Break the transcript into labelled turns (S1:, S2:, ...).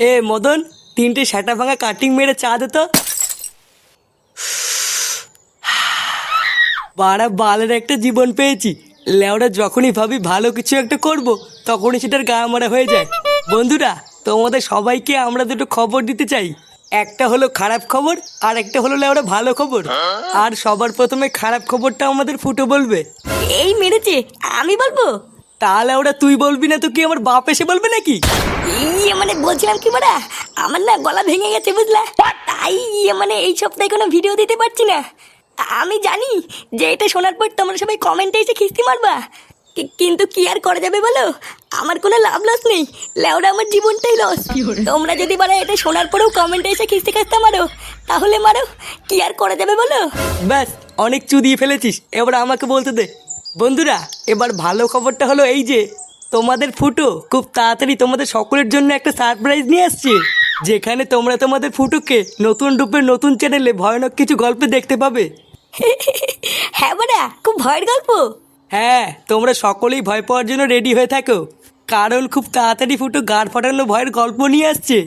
S1: এ, মদন, তিনটে সেটা ভাঙা কাটিং মেরে চা দে তো। বাড়া, বালের একটা জীবন পেয়েছি। লেওরা যখনই ভাবি ভালো কিছু একটা করব, তখনই সেটার গা মারা হয়ে যায়। বন্ধুরা, তোমাদের সবাইকে আমরা দুটো খবর দিতে চাই। একটা হলো খারাপ খবর, আর একটা হলো লেওরা ভালো খবর। আর সবার প্রথমে খারাপ খবরটা আমাদের ফুটো বলবে।
S2: এই মেরেছে, আমি বলব?
S1: তাহলে ওরা তুই বলবি না তো কি আমার বাপ এসে বলবে নাকি?
S2: ইয়ে মানে বলছিলাম কি মারা আমার না গলা ভেঙে গেছে বুঝলা? তাই ইয়ে মানে এই সপ্তাহে কোনো ভিডিও দিতে পারছি না। আমি জানি যে এটা শোনার পর তোমরা সবাই কমেন্টে এসে খিস্তি মারবা। কিন্তু কি আর করা যাবে বলো? আমার কোনো লাভ লস নেই। লেওরা আমার জীবনটাই লস তোমরা যদি বলো এটা শোনার পরেও কমেন্টে এসে খিস্তি খাস্তা মারো তাহলে মারো। কি আর করা যাবে বলো?
S1: ব্যাস অনেক চুদিয়ে ফেলেছিস। এবার আমাকে বলতে দে। বন্ধুরা এবার ভালো খবরটা হলো এই যে তোমাদের ফুটো খুব তাড়াতাড়ি তোমাদের সকলের জন্য একটা সারপ্রাইজ নিয়ে আসছে। যেখানে তোমরা তোমাদের ফুটোকে নতুন রূপে নতুন চ্যানেলে ভয়ানক কিছু গল্পে দেখতে পাবে।
S2: হ্যাঁ বাড়া খুব ভয়ের গল্প।
S1: হ্যাঁ তোমরা সকলেই ভয় পাওয়ার জন্য রেডি হয়ে থাকো। কারণ খুব তাড়াতাড়ি ফুটো গাড় ফাটানো ভয়ের গল্প নিয়ে আসছে।